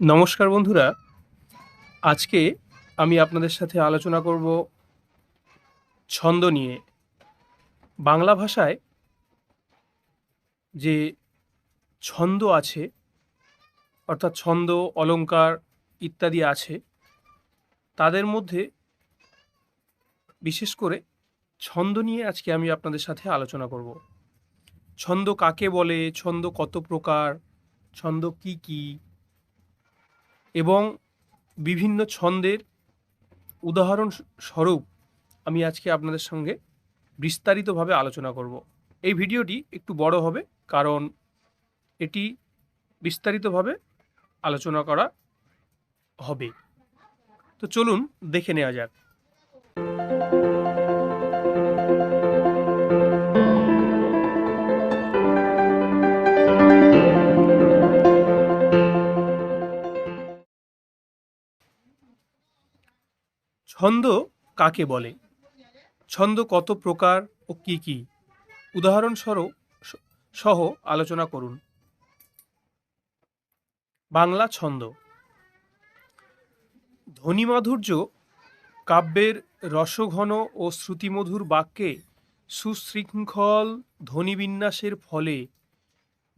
নমস্কার বন্ধুরা। আজকে আমি আপনাদের সাথে আলোচনা করব ছন্দ নিয়ে। বাংলা ভাষায় যে ছন্দ আছে, অর্থাৎ ছন্দ, অলংকার ইত্যাদি আছে, তাদের মধ্যে বিশেষ করে ছন্দ নিয়ে আজকে আমি আপনাদের সাথে আলোচনা করব। ছন্দ কাকে বলে, ছন্দ কত প্রকার, ছন্দ কি কী এবং বিভিন্ন ছন্দের উদাহরণ স্বরূপ আমি আজকে আপনাদের সঙ্গে বিস্তারিতভাবে আলোচনা করব। এই ভিডিওটি একটু বড় হবে কারণ এটি বিস্তারিতভাবে আলোচনা করা হবে। তো চলুন দেখে নেওয়া যাক। ছন্দ কাকে বলে? ছন্দ কত প্রকার ও কি কি? উদাহরণস্বরূপ সহ আলোচনা করুন। বাংলা ছন্দ। ধ্বনিমাধুর্য কাব্যের রসঘন ও শ্রুতিমধুর বাক্যে সুশৃঙ্খল ধ্বনিবিন্যাসের ফলে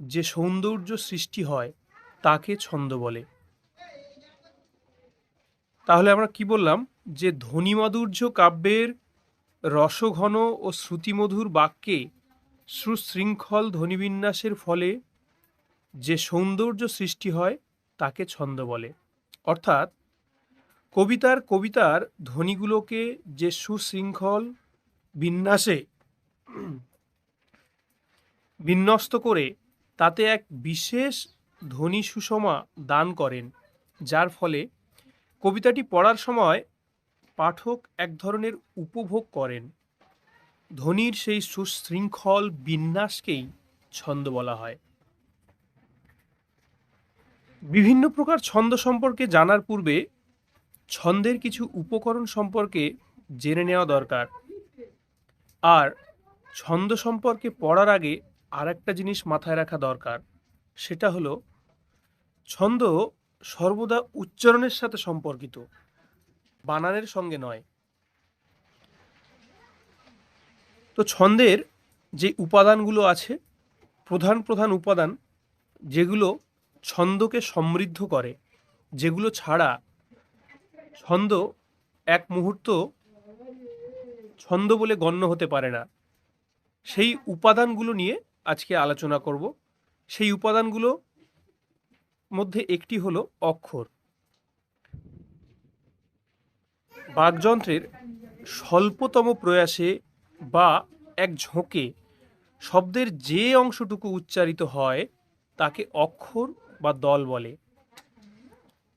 যে সৌন্দর্য সৃষ্টি হয়, তাকে ছন্দ বলে। তাহলে আমরা কি বললাম? যে ধ্বনিমাধুর্য কাব্যের রসঘন ও শ্রুতিমধুর বাক্যে সুশৃঙ্খল ধ্বনিবিন্যাসের ফলে যে সৌন্দর্য সৃষ্টি হয়, তাকে ছন্দ বলে। অর্থাৎ, কবিতার কবিতার ধ্বনিগুলোকে যে সুশৃঙ্খল বিন্যাসে বিন্যস্ত করে, তাতে এক বিশেষ ধ্বনি সুষমা দান করেন, যার ফলে কবিতাটি পড়ার সময় পাঠক এক ধরনের উপভোগ করেন। ধ্বনির সেই সুশৃঙ্খল বিন্যাসকেই ছন্দ বলা হয়। বিভিন্ন প্রকার ছন্দ সম্পর্কে জানার পূর্বে ছন্দের কিছু উপকরণ সম্পর্কে জেনে নেওয়া দরকার। আর ছন্দ সম্পর্কে পড়ার আগে আর একটা জিনিস মাথায় রাখা দরকার, সেটা হলো, ছন্দ সর্বদা উচ্চারণের সাথে সম্পর্কিত। বানানের সঙ্গে নয়। তো ছন্দের যে উপাদানগুলো আছে, প্রধান প্রধান উপাদান, যেগুলো ছন্দকে সমৃদ্ধ করে, যেগুলো ছাড়া ছন্দ এক মুহূর্ত ছন্দ বলে গণ্য হতে পারে না। সেই উপাদানগুলো নিয়ে আজকে আলোচনা করব। সেই উপাদানগুলো মধ্যে একটি হলো অক্ষর। বাকযন্ত্রের স্বল্পতম প্রয়াসে বা এক ঝোঁকে শব্দের যে অংশটুকু উচ্চারিত হয় তাকে অক্ষর বা দল বলে।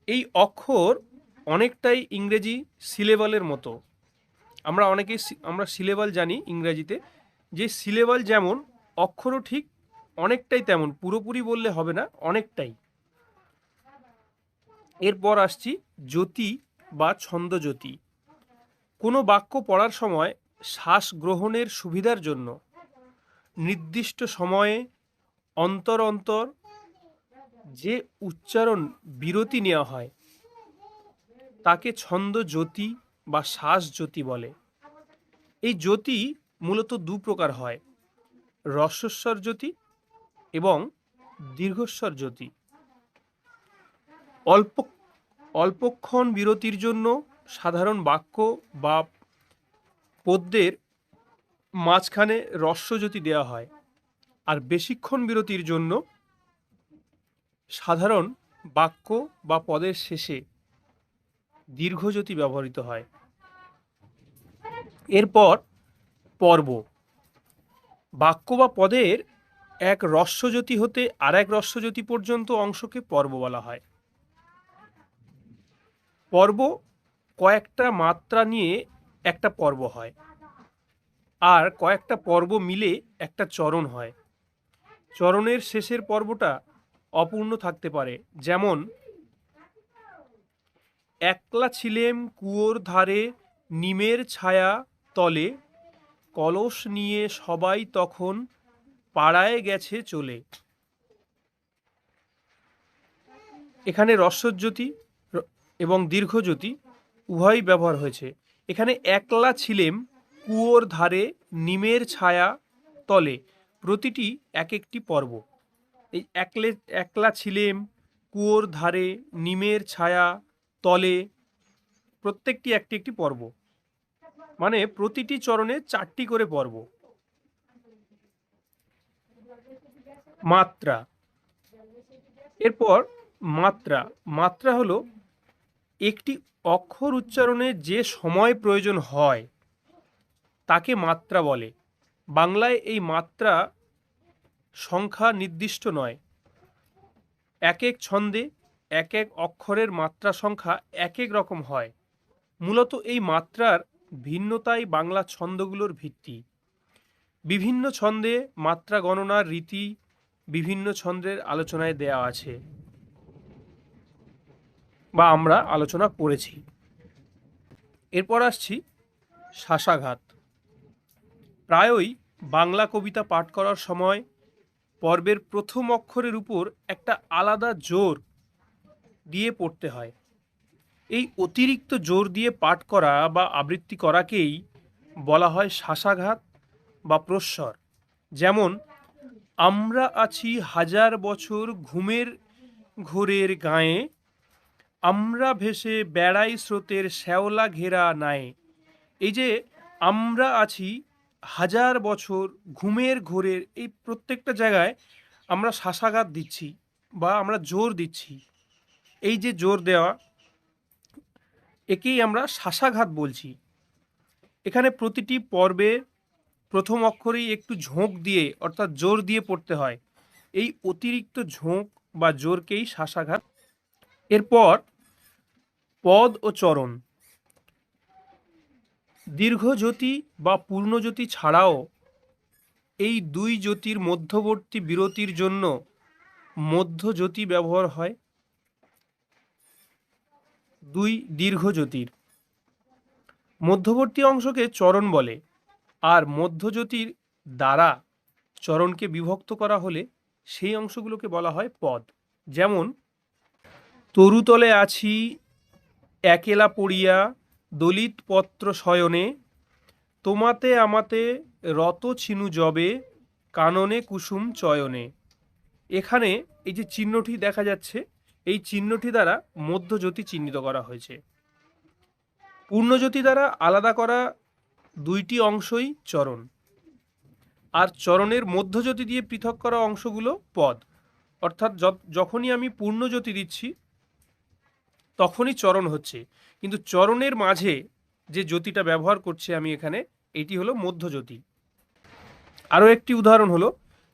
এই অক্ষর অনেকটাই ইংরেজি সিলেবালের মতো। আমরা অনেকেই সি- আমরা সিলেবাল জানি ইংরেজিতে। যে সিলেবাল যেমন, অক্ষরও ঠিক, অনেকটাই তেমন, পুরোপুরি বললে হবে না, অনেকটাই। এরপর আসছি জ্যোতি বা ছন্দজ্যোতি। কোনো বাক্য পড়ার সময় শ্বাস গ্রহণের সুবিধার জন্য নির্দিষ্ট সময়ে অন্তর অন্তর যে উচ্চারণ বিরতি নেওয়া হয়, তাকে ছন্দ জ্যোতি বা শ্বাস জ্যোতি বলে। এই জ্যোতি মূলত দু প্রকার হয় রস্বস্বর জ্যোতি এবং দীর্ঘস্বর জ্যোতি। অল্প, অল্পক্ষণ বিরতির জন্য সাধারণ বাক্য বা পদ্যের মাঝখানে রস্যজ্যোতি দেওয়া হয়। আর বেশিক্ষণ বিরতির জন্য সাধারণ বাক্য বা পদের শেষে দীর্ঘজ্যোতি ব্যবহৃত হয়। এরপর পর্ব। বাক্য বা পদের এক রস্যজ্যোতি হতে আর এক রস্যজ্যোতি পর্যন্ত অংশকে পর্ব বলা হয়। পর্ব কয়েকটা মাত্রা নিয়ে একটা পর্ব হয়। আর কয়েকটা পর্ব মিলে একটা চরণ হয়। চরণের শেষের পর্বটা অপূর্ণ থাকতে পারে। যেমন, একলা ছিলেম কুয়োর ধারে, নিমের ছায়া তলে, কলস নিয়ে সবাই তখন পাড়ায় গেছে চলে। এখানে রস্বজ্যোতি এবং দীর্ঘজ্যোতি উভয়ই ব্যবহার হয়েছে। এখানে একলা ছিলেম, কুয়োর ধারে, নিমের ছায়া তলে, প্রতিটি এক একটি পর্ব। এই একলে, একলা ছিলেম, কুয়োর ধারে, নিমের ছায়া তলে, প্রত্যেকটি একটি একটি পর্ব। মানে প্রতিটি চরণে চারটি করে পর্ব। মাত্রা। এরপর মাত্রা। মাত্রা হলো একটি অক্ষর উচ্চারণে যে সময় প্রয়োজন হয়, তাকে মাত্রা বলে। বাংলায় এই মাত্রা সংখ্যা নির্দিষ্ট নয়। এক এক ছন্দে এক এক অক্ষরের মাত্রা সংখ্যা এক এক রকম হয়। মূলত এই মাত্রার ভিন্নতাই বাংলা ছন্দগুলোর ভিত্তি। বিভিন্ন ছন্দে মাত্রা গণনার রীতি বিভিন্ন ছন্দের আলোচনায় দেয়া আছে। বা আমরা আলোচনা করেছি। এরপর আসছি শাসাঘাত প্রায়ই বাংলা কবিতা পাঠ করার সময় পর্বের প্রথম অক্ষরের উপর একটা আলাদা জোর দিয়ে পড়তে হয়। এই অতিরিক্ত জোর দিয়ে পাঠ করা বা আবৃত্তি করাকেই বলা হয় শাসাঘাত বা প্রস্বর। যেমন, আমরা আছি হাজার বছর ঘুমের ঘোরের গায়ে আমরা ভেসে বেড়াই স্রোতের শ্যাওলা ঘেরা নায়ে। এই যে আমরা আছি হাজার বছর ঘুমের ঘোরের এই প্রত্যেকটা জায়গায় আমরা শাসাঘাত দিচ্ছি বা আমরা জোর দিচ্ছি। এই যে জোর দেওয়া, একেই আমরা শাসাঘাত বলছি। এখানে প্রতিটি পর্বে প্রথম অক্ষরেই একটু ঝোঁক দিয়ে, অর্থাৎ জোর দিয়ে পড়তে হয়। এই অতিরিক্ত ঝোঁক বা জোরকেই শাসাঘাত এরপর পদ ও চরণ। দীর্ঘজ্যোতি বা পূর্ণজ্যোতি ছাড়াও এই দুই জ্যোতির মধ্যবর্তী বিরতির জন্য মধ্যজ্যোতি ব্যবহার হয়। দুই দীর্ঘজ্যোতির। মধ্যবর্তী অংশকে চরণ বলে আর মধ্যজ্যোতির দ্বারা চরণকে বিভক্ত করা হলে সেই অংশগুলোকে বলা হয় পদ। যেমন তরুতলে আছি একেলা পড়িয়া দলিত পত্র শয়নে, তোমাতে আমাতে রত ছিনু জবে, কাননে কুসুম চয়নে। এখানে এই যে চিহ্নটি দেখা যাচ্ছে, এই চিহ্নটি দ্বারা মধ্যজ্যোতি চিহ্নিত করা হয়েছে। পূর্ণজ্যোতি দ্বারা আলাদা করা দুইটি অংশই চরণ। আর চরণের মধ্যজ্যোতি দিয়ে পৃথক করা অংশগুলো পদ। অর্থাৎ যখনই আমি পূর্ণজ্যোতি দিচ্ছি তখনই চরণ হচ্ছে। কিন্তু চরণের মাঝে যে জ্যোতিটা ব্যবহার করছি আমি এখানে, এটি হলো মধ্যজ্যোতি আরও একটি উদাহরণ হলো,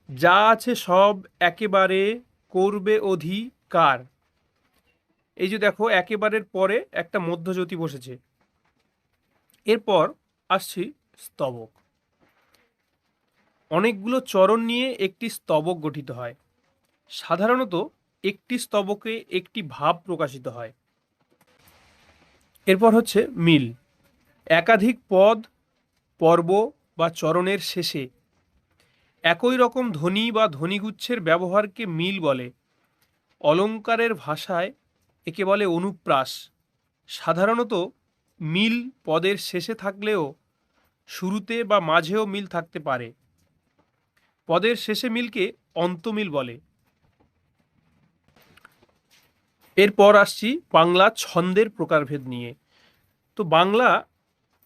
যা আছে সব একেবারে করবে অধিকার। এই যে দেখো, একেবারের পরে একটা মধ্যজ্যোতি বসেছে। এরপর আসছি স্তবক। অনেকগুলো চরণ নিয়ে একটি স্তবক গঠিত হয়। সাধারণত একটি স্তবকে একটি ভাব প্রকাশিত হয়। এরপর হচ্ছে মিল। একাধিক পদ, পর্ব বা চরণের শেষে একই রকম ধ্বনি বা ধ্বনিগুচ্ছের ব্যবহারকে মিল বলে। অলঙ্কারের ভাষায় একে বলে অনুপ্রাস। সাধারণত মিল পদের শেষে থাকলেও শুরুতে বা মাঝেও মিল থাকতে পারে। পদের শেষে মিলকে অন্তমিল বলে। এরপর আসছি বাংলা ছন্দের প্রকারভেদ নিয়ে। তো বাংলা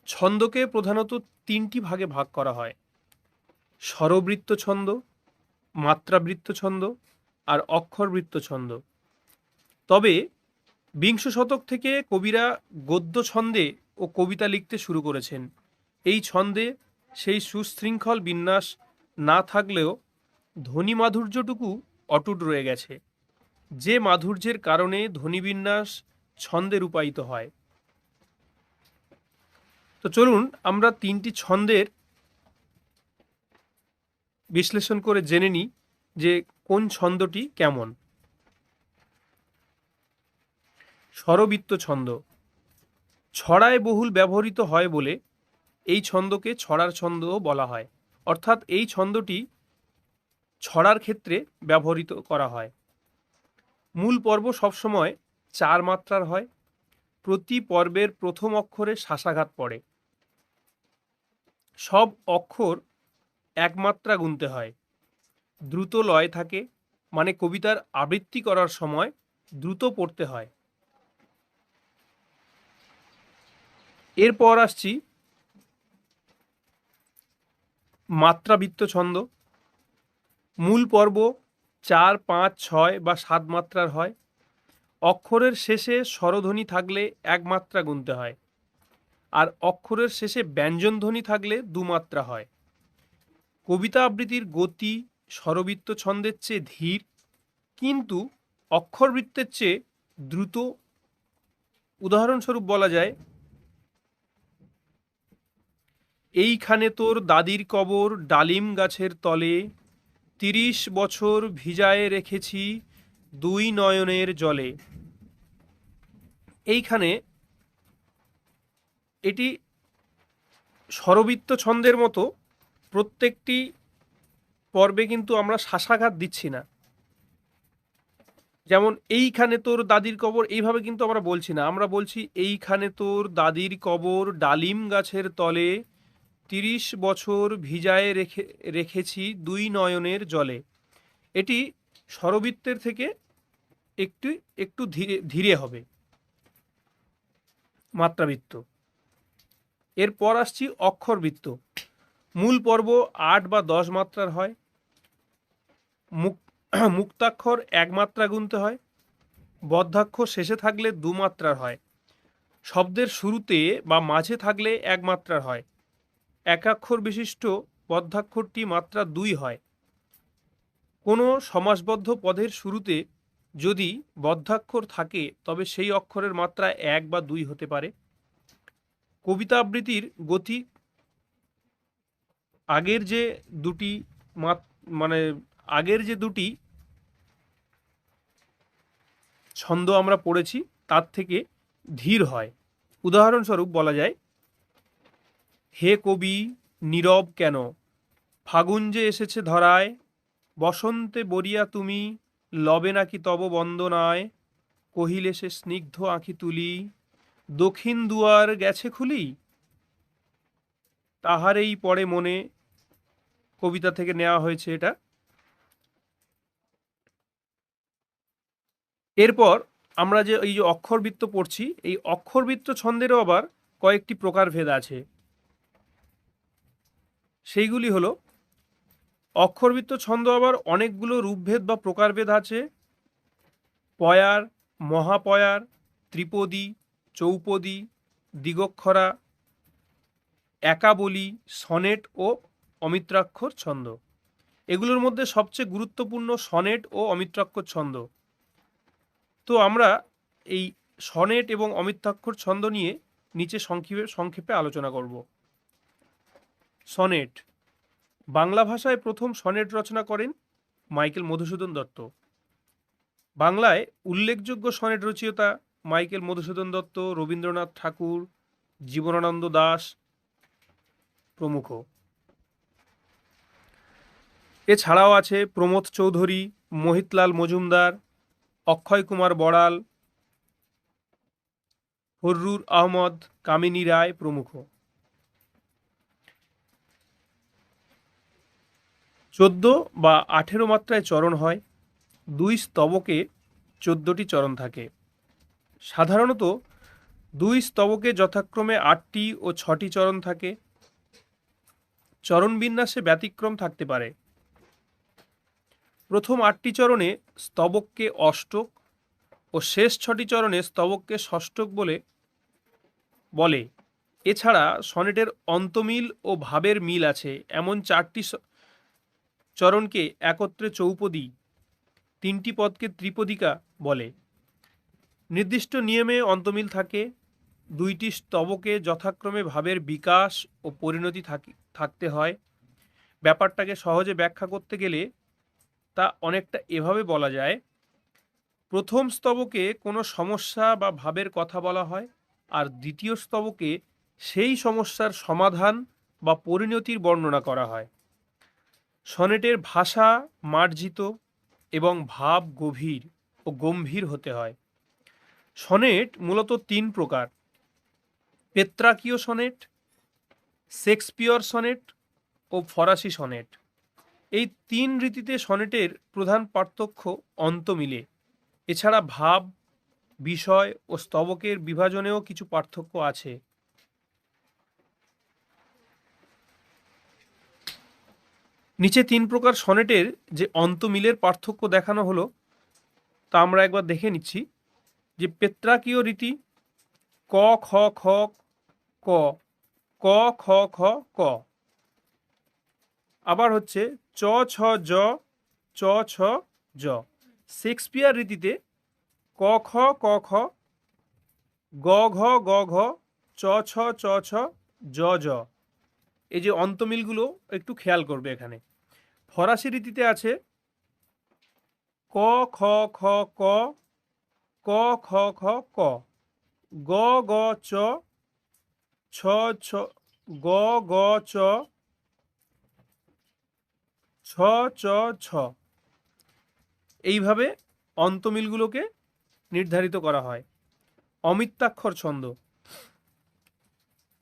ছন্দকে প্রধানত তিনটি ভাগে ভাগ করা হয়। স্বরবৃত্ত ছন্দ, মাত্রাবৃত্ত ছন্দ আর অক্ষরবৃত্ত ছন্দ। তবে বিংশ শতক থেকে কবিরা গদ্য ছন্দে ও কবিতা লিখতে শুরু করেছেন। এই ছন্দে সেই সুশৃঙ্খল বিন্যাস না থাকলেও ধ্বনি মাধুর্যটুকু অটুট রয়ে গেছে। যে মাধুর্যের কারণে ধ্বনিবিন্যাস ছন্দে রূপায়িত হয়। তো চলুন আমরা তিনটি ছন্দের বিশ্লেষণ করে জেনে নিই যে কোন ছন্দটি কেমন। স্বরবৃত্ত ছন্দ। ছড়ায় বহুল ব্যবহৃত হয় বলে এই ছন্দকে ছড়ার ছন্দও বলা হয়। অর্থাৎ এই ছন্দটি ছড়ার ক্ষেত্রে ব্যবহৃত করা হয়। মূল পর্ব সবসময় চার মাত্রার হয়। প্রতি পর্বের প্রথম অক্ষরে শাসাঘাত পড়ে। সব অক্ষর এক মাত্রা গুনতে হয়। দ্রুত লয় থাকে মানে কবিতার আবৃত্তি করার সময় দ্রুত পড়তে হয়। এরপর আসছি মাত্রাবৃত্ত ছন্দ। মূল পর্ব চার, পাঁচ, ছয় বা সাত মাত্রার হয়। অক্ষরের শেষে স্বরধ্বনি থাকলে এক মাত্রা গুনতে হয়। আর অক্ষরের শেষে ব্যঞ্জনধ্বনি থাকলে দু মাত্রা হয়। কবিতা আবৃত্তির গতি, স্বরবৃত্ত ছন্দের চেয়ে ধীর, কিন্তু অক্ষরবৃত্তের চেয়ে দ্রুত। উদাহরণস্বরূপ বলা যায়, এইখানে তোর দাদির কবর ডালিম গাছের তলে তিরিশ বছর ভিজায়ে রেখেছি দুই নয়নের জলে। এইখানে এটি স্বরবৃত্ত ছন্দের মতো, প্রত্যেকটি পর্বে কিন্তু আমরা শাসাঘাত দিচ্ছি না। যেমন, এইখানে তোর দাদির কবর, এইভাবে কিন্তু আমরা বলছি না। আমরা বলছি, এইখানে তোর দাদির কবর ডালিম গাছের তলে তিরিশ বছর ভিজায়ে রেখে, রেখেছি দুই নয়নের জলে। এটি স্বরবৃত্তের থেকে একটু একটু ধীরে ধীরে হবে। মাত্রাবৃত্ত। এরপর আসছি অক্ষরবৃত্ত। মূল পর্ব আট বা দশ মাত্রার হয়। মুক, মুক্তাক্ষর এক মাত্রা গুনতে হয়। বদ্ধাক্ষর শেষে থাকলে দু মাত্রার হয়। শব্দের শুরুতে বা মাঝে থাকলে এক মাত্রার হয়। একাক্ষর বিশিষ্ট বদ্ধাক্ষরটি মাত্রা দুই হয়। কোনো সমাসবদ্ধ পদের শুরুতে যদি বদ্ধাক্ষর থাকে, তবে সেই অক্ষরের মাত্রা এক বা দুই হতে পারে। কবিতা আবৃত্তির গতি আগের যে দুটি মানে আগের যে দুটি ছন্দ আমরা পড়েছি, তার থেকে ধীর হয়। উদাহরণস্বরূপ বলা যায় হে কবি, নীরব কেন? ফাগুন যে এসেছে ধরায়, বসন্তে বরিয়া তুমি, লবে নাকি তব বন্দনায়? কহিলে সে স্নিগ্ধ আঁখি তুলি, দক্ষিণ দুয়ার গেছে খুলি? তাহারেই পরে মনে, কবিতা থেকে নেওয়া হয়েছে এটা। এরপর আমরা যে এই যে অক্ষরবৃত্ত পড়ছি, এই অক্ষরবৃত্ত ছন্দেরও আবার কয়েকটি প্রকারভেদ আছে। সেইগুলি হলো, অক্ষরবৃত্ত ছন্দ আবার অনেকগুলো রূপভেদ বা প্রকারভেদ আছে। পয়ার, মহাপয়ার, ত্রিপদী, চৌপদী, দিগক্ষরা, একাবলি, সনেট ও অমিত্রাক্ষর ছন্দ। এগুলোর মধ্যে সবচেয়ে গুরুত্বপূর্ণ সনেট ও অমিত্রাক্ষর ছন্দ। তো আমরা এই সনেট এবং অমিত্রাক্ষর ছন্দ নিয়ে নিচে সংক্ষেপে সংক্ষেপে আলোচনা করব। সনেট। বাংলা ভাষায় প্রথম সনেট রচনা করেন মাইকেল মধুসূদন দত্ত। বাংলায় উল্লেখযোগ্য সনেট রচয়িতা মাইকেল মধুসূদন দত্ত, রবীন্দ্রনাথ ঠাকুর, জীবনানন্দ দাস প্রমুখ। এছাড়াও আছে প্রমোদ চৌধুরী, মোহিতলাল মজুমদার, অক্ষয় কুমার বড়াল হর্রুর আহমদ, কামিনী রায় প্রমুখ। চোদ্দ বা আঠেরো মাত্রায় চরণ হয়, দুই স্তবকে চোদ্দটি চরণ থাকে। সাধারণত দুই স্তবকে যথাক্রমে আটটি ও ছটি চরণ থাকে। চরণ বিন্যাসে ব্যতিক্রম থাকতে পারে। প্রথম আটটি চরণে স্তবককে অষ্টক ও শেষ ছটি চরণে স্তবককে ষষ্ঠক বলে বলে। এছাড়া সনেটের অন্তমিল ও ভাবের মিল আছে। এমন চারটি চরণকে একত্রে চৌপদী, তিনটি পদকে ত্রিপদিকা বলে। নির্দিষ্ট নিয়মে অন্তমিল থাকে, দুইটি স্তবকে যথাক্রমে ভাবের বিকাশ ও পরিণতি থাকতে হয়। ব্যাপারটাকে সহজে ব্যাখ্যা করতে গেলে তা অনেকটা এভাবে বলা যায়, প্রথম স্তবকে কোনো সমস্যা বা ভাবের কথা বলা হয় আর দ্বিতীয় স্তবকে সেই সমস্যার সমাধান বা পরিণতির বর্ণনা করা হয়। সনেটের ভাষা মার্জিত এবং ভাব গভীর ও গম্ভীর হতে হয়। সনেট মূলত তিন প্রকার। পেত্রাকীয় সনেট, শেক্সপিয়র সনেট ও ফরাসি সনেট। এই তিন রীতিতে সনেটের প্রধান পার্থক্য অন্ত মিলে। এছাড়া ভাব, বিষয় ও স্তবকের বিভাজনেও কিছু পার্থক্য আছে। নিচে তিন প্রকার সনেটের যে অন্তমিলের পার্থক্য দেখানো হলো, তা আমরা একবার দেখে নিচ্ছি। যে পেত্রাকীয় রীতি, ক, খ খ, ক ক, খ খ, ক। আবার হচ্ছে চ, ছ, জ, চ, ছ, জ। শেক্সপিয়ার রীতিতে ক, খ ক, খ, গ, ঘ গ, ঘ, চ, ছ চ, ছ, জ জ। এই যে অন্তমিলগুলো একটু খেয়াল করবে এখানে। ফরাসি রীতিতে আছে, ক, খ খ, ক ক, খ খ, ক, গ গ, চ, ছ ছ, গ গ, চ, ছ চ, ছ। এইভাবে অন্তমিলগুলোকে নির্ধারিত করা হয়। অমিত্যাক্ষর ছন্দ।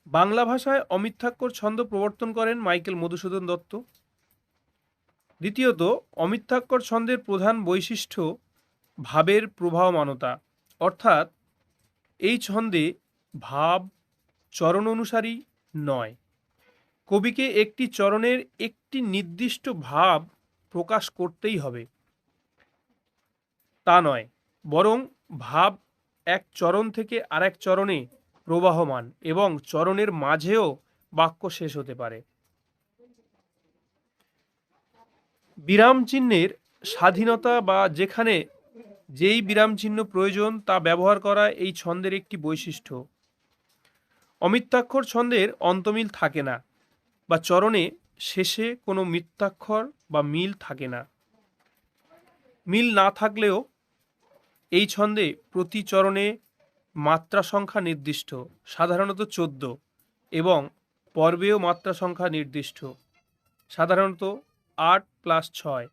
বাংলা ভাষায় অমিত্যাক্ষর ছন্দ প্রবর্তন করেন মাইকেল মধুসূদন দত্ত। দ্বিতীয়ত অমিত্যাক্ষর ছন্দের প্রধান বৈশিষ্ট্য ভাবের প্রবাহমানতা। অর্থাৎ, এই ছন্দে ভাব চরণ অনুসারী নয়। কবিকে একটি চরণের একটি নির্দিষ্ট ভাব প্রকাশ করতেই হবে। তা নয়, বরং ভাব এক চরণ থেকে আরেক চরণে প্রবাহমান এবং চরণের মাঝেও বাক্য শেষ হতে পারে। বিরাম চিহ্নের স্বাধীনতা বা যেখানে যেই বিরাম চিহ্ন প্রয়োজন তা ব্যবহার করা এই ছন্দের একটি বৈশিষ্ট্য। অমিত্যাক্ষর ছন্দের অন্তমিল থাকে না বা চরণে শেষে কোনো মিথ্যাক্ষর বা মিল থাকে না। মিল না থাকলেও এই ছন্দে প্রতি চরণে মাত্রা সংখ্যা নির্দিষ্ট, সাধারণত চোদ্দ, এবং পর্বেও মাত্রা সংখ্যা নির্দিষ্ট। সাধারণত আট প্লাস ছয়।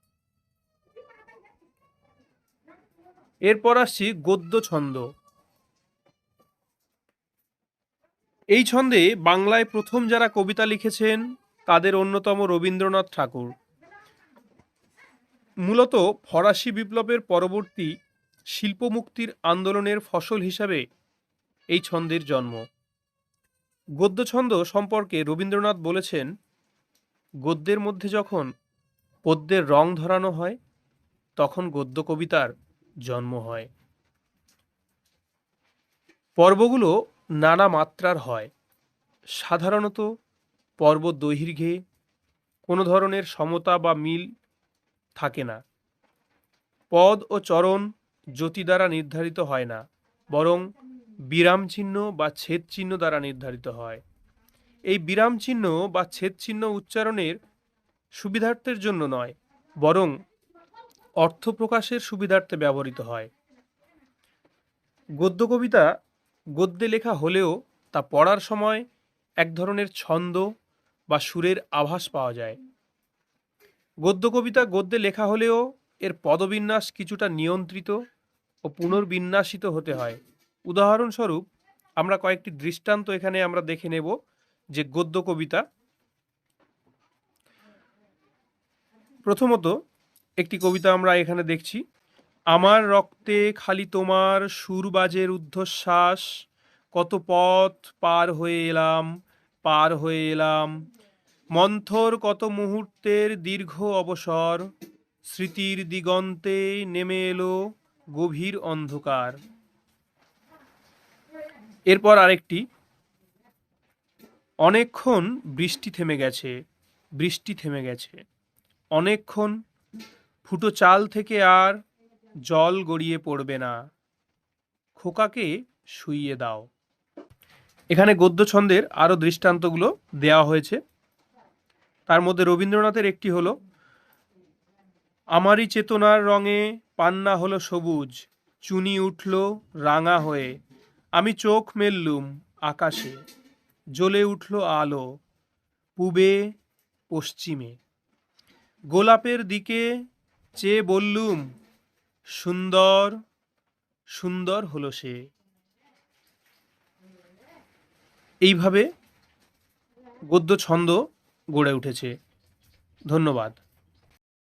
এরপর আসছি গদ্য ছন্দ। এই ছন্দে বাংলায় প্রথম যারা কবিতা লিখেছেন, তাদের অন্যতম রবীন্দ্রনাথ ঠাকুর। মূলত ফরাসি বিপ্লবের পরবর্তী শিল্পমুক্তির আন্দোলনের ফসল হিসাবে এই ছন্দের জন্ম। গদ্য ছন্দ সম্পর্কে রবীন্দ্রনাথ বলেছেন, গদ্যের মধ্যে যখন পদ্যের রং ধরানো হয়, তখন গদ্য কবিতার জন্ম হয়। পর্বগুলো নানা মাত্রার হয়। সাধারণত পর্ব দৈর্ঘ্যে কোনো ধরনের সমতা বা মিল থাকে না। পদ ও চরণ জ্যোতি দ্বারা নির্ধারিত হয় না, বরং বিরাম চিহ্ন বা ছেদ চিহ্ন দ্বারা নির্ধারিত হয়। এই বিরাম চিহ্ন বা ছেদ চিহ্ন উচ্চারণের সুবিধার্থের জন্য নয়, বরং অর্থ প্রকাশের সুবিধার্থে ব্যবহৃত হয়। গদ্য কবিতা গদ্যে লেখা হলেও তা পড়ার সময় এক ধরনের ছন্দ বা সুরের আভাস পাওয়া যায়। গদ্য কবিতা গদ্যে লেখা হলেও এর পদবিন্যাস কিছুটা নিয়ন্ত্রিত ও পুনর্বিন্যাসিত হতে হয়। উদাহরণস্বরূপ, আমরা কয়েকটি দৃষ্টান্ত এখানে আমরা দেখে নেব যে গদ্য কবিতা প্রথমত একটি কবিতা আমরা এখানে দেখছি। আমার রক্তে খালি তোমার সুরবাজের ঊর্ধ্বশ্বাস কত পথ পার হয়ে এলাম, পার হয়ে এলাম। মন্থর কত মুহূর্তের দীর্ঘ অবসর, স্মৃতির দিগন্তে নেমে এলো গভীর অন্ধকার। এরপর আরেকটি। অনেকক্ষণ বৃষ্টি থেমে গেছে, বৃষ্টি থেমে গেছে। অনেকক্ষণ ফুটো চাল থেকে আর জল গড়িয়ে পড়বে না। খোকাকে শুইয়ে দাও। এখানে গদ্য ছন্দের আরও দৃষ্টান্তগুলো দেওয়া হয়েছে। তার মধ্যে রবীন্দ্রনাথের একটি হলো, আমারই চেতনার রঙে পান্না হলো সবুজ, চুনি উঠল রাঙা হয়ে, আমি চোখ মেললুম আকাশে, জ্বলে উঠল আলো, পূবে পশ্চিমে। গোলাপের দিকে চেয়ে বললুম সুন্দর সুন্দর হলো সে। এইভাবে গদ্য ছন্দ গড়ে উঠেছে। ধন্যবাদ।